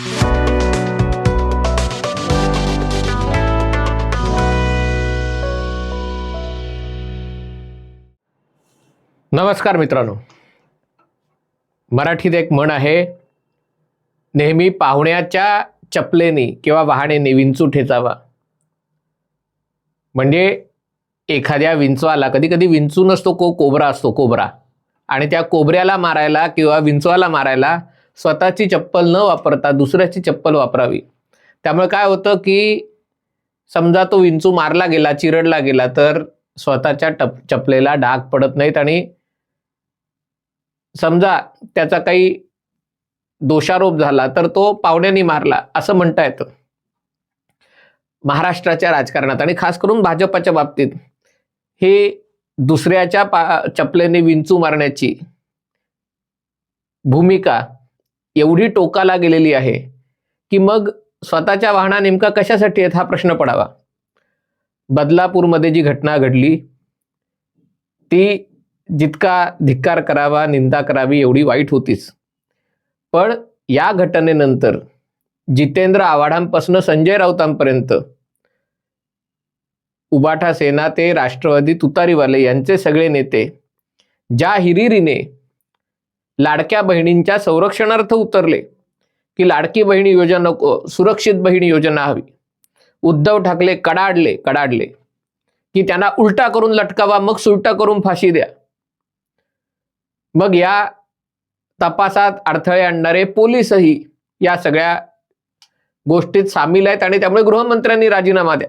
नमस्कार मित्रांनो. मराठीत एक म्हण आहे नेहमी पाहुण्याच्या चपलेने किंवा वाहनेने विंचू ठेचावा. म्हणजे एखाद्या विंचवाला कधी कधी विंचू नसतो को कोबरा असतो कोबरा. आणि त्या कोबऱ्याला मारायला किंवा विंचवाला मारायला स्वतःची चप्पल न वापरता दुसऱ्याची चप्पल वापरावी. त्यामुळे काय होतं की समजा तो विंचू मारला गेला चिरडला गेला तर स्वतःच्या टप चपलेला डाग पडत नाहीत आणि समजा त्याचा काही दोषारोप झाला तर तो पाहुण्याने मारला असं म्हणता येतं. महाराष्ट्राच्या राजकारणात आणि खास करून भाजपाच्या बाबतीत हे दुसऱ्याच्या पा चपलेने विंचू मारण्याची भूमिका एवढी टोकाला गेलेली आहे की मग स्वतःच्या वाहना नेमका कशासाठी आहेत हा प्रश्न पडावा. बदलापूरमध्ये जी घटना घडली ती जितका धिक्कार करावा निंदा करावी एवढी वाईट होतीच. पण या घटनेनंतर जितेंद्र आव्हाडांपासून संजय राऊतांपर्यंत उबाठा सेना ते राष्ट्रवादी तुतारीवाले यांचे सगळे नेते ज्या हिरिरीने लाडक्या बहिणींच्या संरक्षणार्थ उतरले की लाडकी बहिणी योजना नको सुरक्षित बहिणी योजना हवी. उद्धव ठाकरे कडाडले कडाडले की त्यांना उलटा करून लटकावा मग सुलटा करून फाशी द्या. मग या तपासात अडथळे आणणारे पोलीसही या सगळ्या गोष्टीत सामील आहेत आणि त्यामुळे गृहमंत्र्यांनी राजीनामा द्या.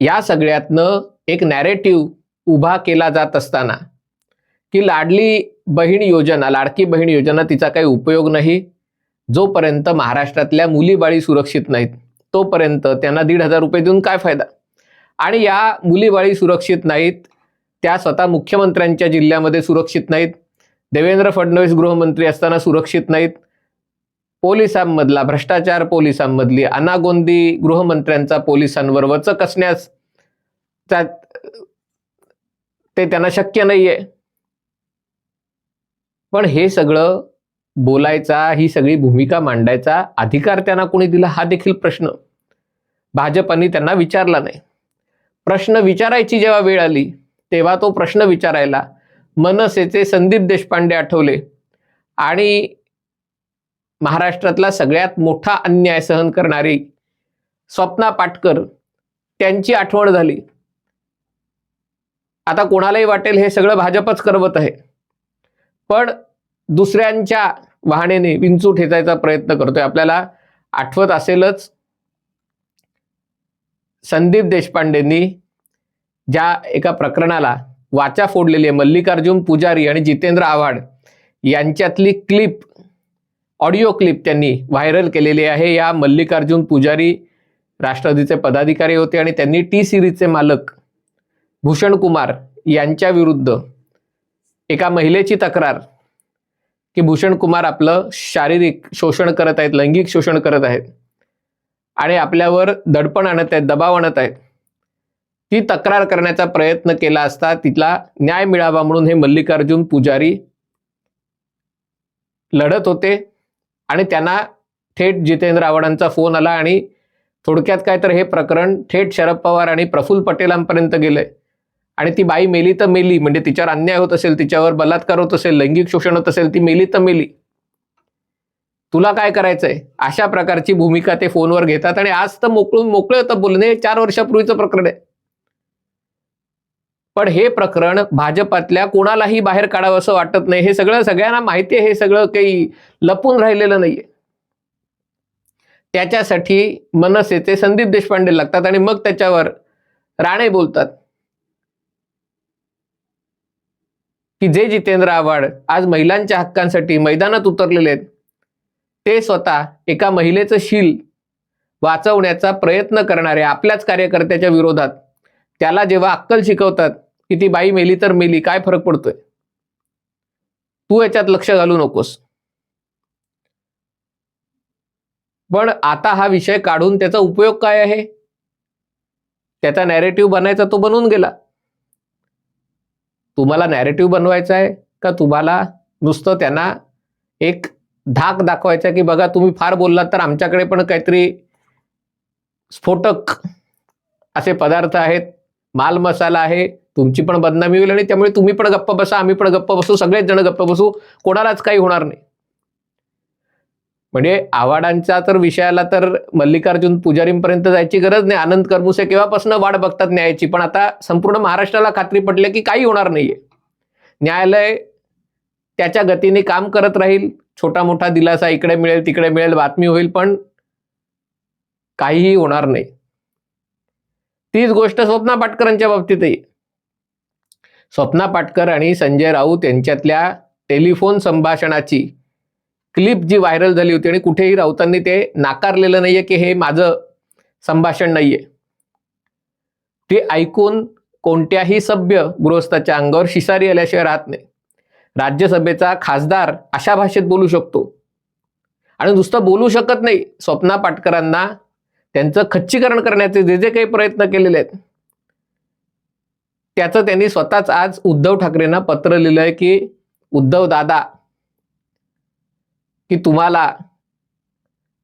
या सगळ्यातनं एक नॅरेटिव्ह उभा केला जात असताना की लाडली बहीण योजना लाडकी बहीण योजना तिचा काही उपयोग नाही. जोपर्यंत महाराष्ट्रातल्या मुलीबाळी सुरक्षित नाहीत तोपर्यंत त्यांना दीड हजार रुपये देऊन काय फायदा? आणि या मुलीबाळी सुरक्षित नाहीत त्या स्वतः मुख्यमंत्र्यांच्या जिल्ह्यामध्ये सुरक्षित नाहीत देवेंद्र फडणवीस गृहमंत्री असताना सुरक्षित नाहीत पोलिसांमधला भ्रष्टाचार पोलिसांमधली अनागोंदी गृहमंत्र्यांचा पोलिसांवर वचक असण्यास त्या- ते त्यांना शक्य नाही आहे पण हे सगळं बोलायचा ही सगळी भूमिका मांडायचा अधिकार त्यांना कोणी दिला हा देखील प्रश्न. भाजपनी त्यांना विचारला नाही. प्रश्न विचारायची जेव्हा वेळ आली तेव्हा तो प्रश्न विचारायला मनसेचे संदीप देशपांडे आठवले आणि महाराष्ट्रातला सगळ्यात मोठा अन्याय सहन करणारी स्वप्ना पाटकर त्यांची आठवण झाली. आता कोणालाही वाटेल हे सगळं भाजपच करवत आहे. पण दुसऱ्यांच्या वाहनेने विंचू ठेचायचा प्रयत्न करतोय. आपल्याला आठवत असेलच संदीप देशपांडेंनी ज्या एका प्रकरणाला वाचा फोडलेली आहे मल्लिकार्जुन पुजारी आणि जितेंद्र आव्हाड यांच्यातली क्लिप ऑडिओ क्लिप त्यांनी व्हायरल केलेली आहे. या मल्लिकार्जुन पुजारी राष्ट्रवादीचे पदाधिकारी होते आणि त्यांनी टी सिरीजचे मालक भूषण कुमार यांच्या विरुद्ध एका महिलेची तक्रार की भूषण कुमार आपलं शारीरिक शोषण करत आहेत लैंगिक शोषण करत आहेत आणि आपल्यावर दडपण आणत आहेत दबाव आणत आहेत. ती तक्रार करण्याचा प्रयत्न केला असता तिथला न्याय मिळावा म्हणून हे मल्लिकार्जुन पुजारी लढत होते आणि त्यांना थेट जितेंद्र आव्हाडांचा फोन आला आणि थोडक्यात काय तर हे प्रकरण थेट शरद पवार आणि प्रफुल्ल पटेलांपर्यंत गेलंय. आणि ती बाई मेली तर मेली म्हणजे तिच्यावर अन्याय होत असेल तिच्यावर बलात्कार होत असेल लैंगिक शोषण होत असेल ती मेली तर मेली. तुला काय करायचंय? अशा प्रकारची भूमिका ते फोनवर घेतात आणि आज तर मोकळून मोकळे होतं बोलणे चार वर्षापूर्वीचं प्रकरण आहे. पण हे प्रकरण भाजपातल्या कोणालाही बाहेर काढावं असं वाटत नाही. हे सगळं सगळ्यांना माहिती आहे हे सगळं काही लपून राहिलेलं नाहीये. त्याच्यासाठी मनसेचे संदीप देशपांडे लागतात आणि मग त्याच्यावर राणे बोलतात. की जे जितेंद्र आव्हाड आज महिलांच्या हक्कांसाठी मैदानात उतरलेले आहेत ते स्वतः एका महिलेचं शील वाचवण्याचा प्रयत्न करणारे आपल्याच कार्यकर्त्याच्या विरोधात त्याला जेव्हा अक्कल शिकवतात की ती बाई मेली तर मेली काय फरक पडतोय? तू याच्यात लक्ष घालू नकोस. पण आता हा विषय काढून त्याचा उपयोग काय आहे? त्याचा नॅरेटिव्ह बनायचा तो बनून गेला. तुम्हाला नॅरेटिव्ह बनवायचा आहे का तुम्हाला नुसतं त्यांना एक धाक दाखवायचा की बघा तुम्ही फार बोललात तर आमच्याकडे पण काहीतरी स्फोटक असे पदार्थ आहेत माल मसाला आहे तुमची पण बदनामी होईल आणि त्यामुळे तुम्ही पण गप्प बसा आम्ही पण गप्प बसू सगळेच जण गप्प बसू कोणालाच काही होणार नाही. म्हणजे आव्हाडांच्या तर विषयाला तर मल्लिकार्जुन पुजारींपर्यंत जायची गरज नाही. आनंद करमुसे केव्हापासून वाट बघतात न्यायाची? पण आता संपूर्ण महाराष्ट्राला खात्री पडली की काही होणार नाहीये. न्यायालय त्याच्या गतीने काम करत राहील. छोटा मोठा दिलासा इकडे मिळेल तिकडे मिळेल बातमी होईल पण काहीही होणार नाही. तीच गोष्ट स्वप्ना पाटकरांच्या बाबतीतही. स्वप्ना पाटकर आणि संजय राऊत यांच्यातल्या टेलिफोन संभाषणाची क्लिप जी व्हायरल झाली होती आणि कुठेही राऊतांनी ते नाकारलेलं नाहीये की हे माझं संभाषण नाहीये. ते ऐकून कोणत्याही सभ्य गृहस्थाच्या अंगावर शिसारी आल्याशिवाय राहत नाही. राज्यसभेचा खासदार अशा भाषेत बोलू शकतो. आणि नुसतं बोलू शकत नाही. स्वप्ना पाटकरांना त्यांचं खच्चीकरण करण्याचे जे जे काही प्रयत्न केलेले आहेत. त्याचं त्यांनी स्वतःच आज उद्धव ठाकरेंना पत्र लिहिलंय की उद्धव दादा की तुम्हाला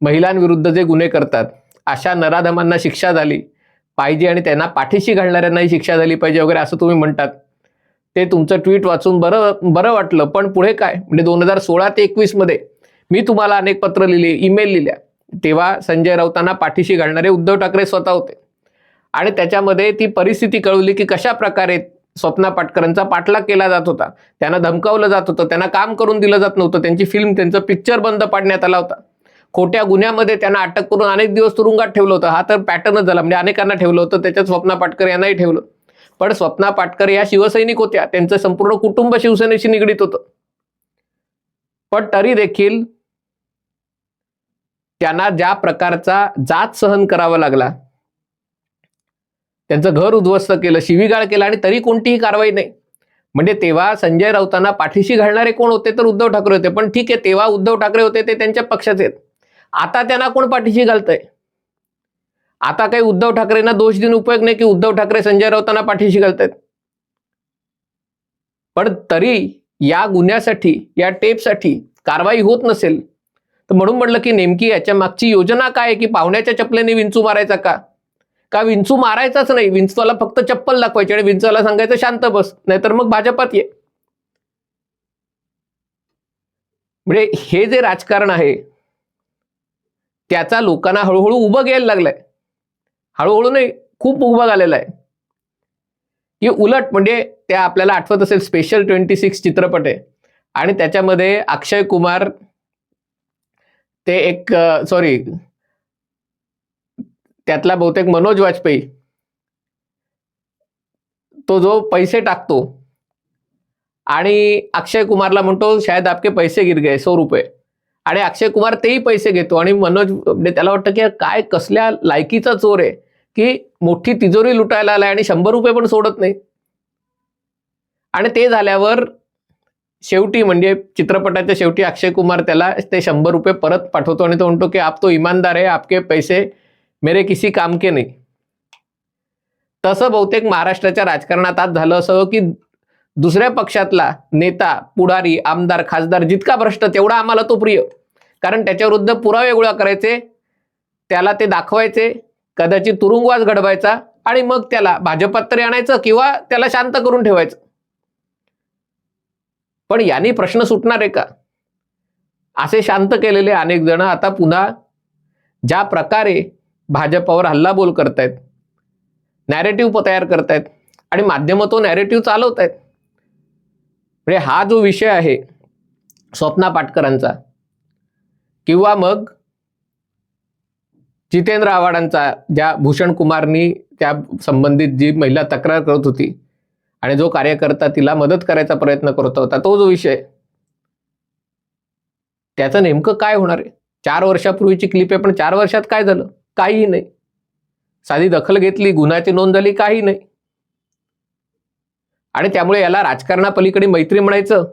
महिलांविरुद्ध जे गुन्हे करतात अशा नराधमांना शिक्षा झाली पाहिजे आणि त्यांना पाठीशी घालणाऱ्यांनाही शिक्षा झाली पाहिजे वगैरे असं तुम्ही म्हणतात. ते तुमचं ट्विट वाचून बरं बरं वाटलं पण पुढे काय? म्हणजे दोन हजार सोळा ते एकवीसमध्ये मी तुम्हाला अनेक पत्र लिहिले ईमेल लिहिल्या. तेव्हा संजय राऊतांना पाठीशी घालणारे उद्धव ठाकरे स्वतः होते. आणि त्याच्यामध्ये ती परिस्थिती कळवली की कशा प्रकारे स्वप्ना पाटकरांचा पाठलाग केला जात होता. त्यांना धमकावलं जात होतं. त्यांना काम करून दिलं जात नव्हतं. त्यांची फिल्म त्यांचं पिक्चर बंद पाडण्यात आला होता. खोट्या गुन्ह्यामध्ये त्यांना अटक करून अनेक दिवस तुरुंगात ठेवलं होतं. हा तर पॅटर्नच झाला. म्हणजे अनेकांना ठेवलं होतं. त्याच्यात स्वप्ना पाटकर यांनाही ठेवलं. पण स्वप्ना पाटकर या शिवसैनिक होत्या. त्यांचं संपूर्ण कुटुंब शिवसेनेशी निगडीत होतं. पण तरी देखील त्यांना ज्या प्रकारचा जात सहन करावा लागला त्यांचं घर उद्ध्वस्त केलं शिवीगाळ केला आणि तरी कोणतीही कारवाई नाही. म्हणजे तेव्हा संजय राऊतांना पाठीशी घालणारे कोण होते तर उद्धव ठाकरे होते पण ठीक आहे तेव्हा उद्धव ठाकरे होते ते त्यांच्या पक्षाचे आहेत. आता त्यांना कोण पाठीशी घालतंय? आता काही उद्धव ठाकरेंना दोष देऊन उपयोग नाही की उद्धव ठाकरे संजय राऊतांना पाठीशी घालतायत. पण तरी या गुन्ह्यासाठी या टेपसाठी कारवाई होत नसेल तर म्हणून म्हटलं की नेमकी याच्या मागची योजना काय आहे की पाहुण्याच्या चपलेने विंचू मारायचा का? का विंचू मारायचाच नाही? विंचवाला फक्त चप्पल दाखवायची आणि विंचवाला सांगायचं शांत बस. नाहीतर मग भाजपात ये. म्हणजे हे जे राजकारण आहे त्याचा लोकांना हळूहळू उभं घ्यायला लागलाय. हळूहळू नाही खूप उभं झालेला आहे. की उलट म्हणजे त्या आपल्याला आठवत असेल स्पेशल ट्वेंटी सिक्स चित्रपट आहे. आणि त्याच्यामध्ये अक्षय कुमार ते एक सॉरी त्यातला बहुतेक मनोज वाजपेयी. तो जो पैसे टाकतो. आणि अक्षय कुमारला म्हणतो शायद आपके पैसे गिर गए सो रुपये. आणि अक्षय कुमार तेही पैसे घेतो. आणि मनोज म्हणजे त्याला वाटतं की काय कसल्या लायकीचा चोर आहे की मोठी तिजोरी लुटायला आलाय आणि शंभर रुपये पण सोडत नाही. आणि ते झाल्यावर शेवटी म्हणजे चित्रपटाच्या शेवटी अक्षय कुमार त्याला ते शंभर रुपये परत पाठवतो आणि तो म्हणतो की आप तो इमानदार आहे आपके पैसे मेरे किसी काम के नाही। तसं बहुतेक महाराष्ट्राच्या राजकारणात आज झालं असं हो की दुसऱ्या पक्षातला नेता पुढारी आमदार खासदार जितका भ्रष्ट तेवढा आम्हाला तो प्रिय. कारण त्याच्याविरुद्ध पुरावे गोळा करायचे त्याला ते दाखवायचे कदाचित तुरुंगवास घडवायचा आणि मग त्याला भाजपात तरी आणायचं किंवा त्याला शांत करून ठेवायचं. पण यांनी प्रश्न सुटणार आहे का? असे शांत केलेले अनेक जण आता पुन्हा ज्या प्रकारे भाजपावर हल्लाबोल करतायत. नॅरेटिव्ह तयार करतायत. आणि माध्यम तो नॅरेटिव्ह चालवत आहेत म्हणजे हा जो विषय आहे स्वप्ना पाटकरांचा किंवा मग जितेंद्र आव्हाडांचा ज्या भूषण कुमारनी त्या संबंधित जी महिला तक्रार करत होती आणि जो कार्यकर्ता तिला मदत करायचा प्रयत्न करत होता तो जो विषय त्याचं नेमकं काय होणार आहे? चार वर्षापूर्वीची क्लिप आहे पण चार वर्षात काय झालं? काहीही नाही. साधी दखल घेतली गुन्ह्याची नोंद झाली काही नाही. आणि त्यामुळे याला राजकारणापलीकडे मैत्री म्हणायचं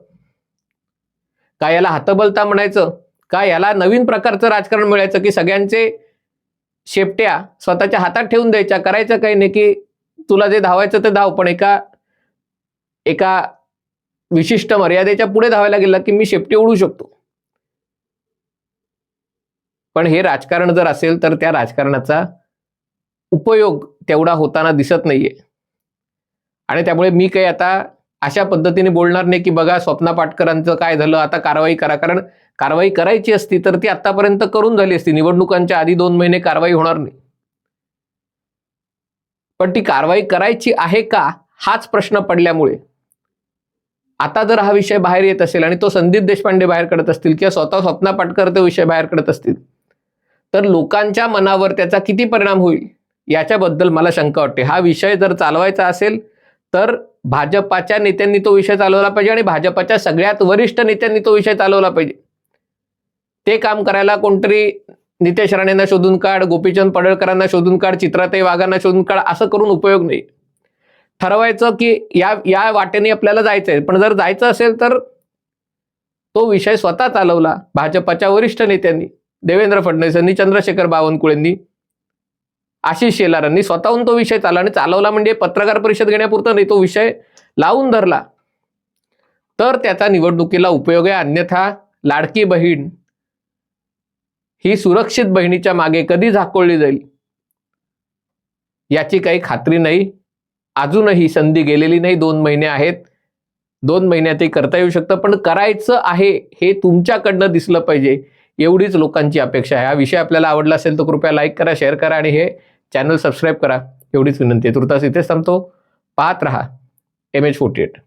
का याला हातबलता म्हणायचं का याला नवीन प्रकारचं राजकारण मिळायचं की सगळ्यांचे शेपट्या स्वतःच्या हातात ठेवून द्यायच्या करायचं काही नाही की तुला जे धावायचं ते धाव पण एका एका विशिष्ट मर्यादेच्या पुढे धावायला गेला की मी शेपटी ओढू शकतो. पण हे राजकारण जर असेल तर त्या राजकारणाचा उपयोग तेवढा होताना दिसत नाहीये. आणि त्यामुळे मी काही आता अशा पद्धतीने बोलणार नाही की बघा स्वप्ना पाटकरांचं काय झालं आता कारवाई करा. कारण कारवाई करायची असती तर ती आतापर्यंत करून झाली असती. निवडणुकांच्या आधी दोन महिने कारवाई होणार नाही. पण ती कारवाई करायची आहे का हाच प्रश्न पडल्यामुळे. आता जर हा विषय बाहेर येत असेल आणि तो संदीप देशपांडे बाहेर काढत असतील किंवा स्वतः स्वप्ना पाटकर तो विषय बाहेर काढत असतील तर लोकांच्या मनावर त्याचा किती परिणाम होईल याच्याबद्दल मला शंका वाटते. हा विषय जर चालवायचा असेल तर भाजपाच्या नेत्यांनी तो विषय चालवला पाहिजे आणि भाजपाच्या सगळ्यात वरिष्ठ नेत्यांनी तो विषय चालवला पाहिजे. ते काम करायला कोणतरी नितेश राणेंना शोधून काढ गोपीचंद पडळकरांना शोधून काढ चित्राताई वाघांना शोधून काढ असं करून उपयोग नाही. ठरवायचं की या या वाटेने आपल्याला जायचं आहे पण जर जायचं असेल तर तो विषय स्वतः चालवला भाजपाच्या वरिष्ठ नेत्यांनी. देवेंद्र फडणवीसांनी चंद्रशेखर बावनकुळेंनी आशिष शेलारांनी स्वतःहून तो विषय चालला आणि चालवला म्हणजे पत्रकार परिषद घेण्यापुरता नाही तो विषय लावून धरला. तर त्याचा निवडणुकीला उपयोग आहे. अन्यथा लाडकी बहीण ही सुरक्षित बहिणीच्या मागे कधी झाकोळली जाईल? याची काही खात्री नाही. अजूनही संधी गेलेली नाही. दोन महिने आहेत. दोन महिन्यातही करता येऊ शकतं. पण करायचं आहे हे तुमच्याकडनं दिसलं पाहिजे. एवढीच लोकांची अपेक्षा आहे. हा विषय आपल्याला आवडला असेल तर कृपया लाईक करा शेअर करा आणि हे चॅनल सबस्क्राईब करा. एवढीच विनंती आहे. तुर्तास इथेच थांबतो. पाहत रहा. M H forty eight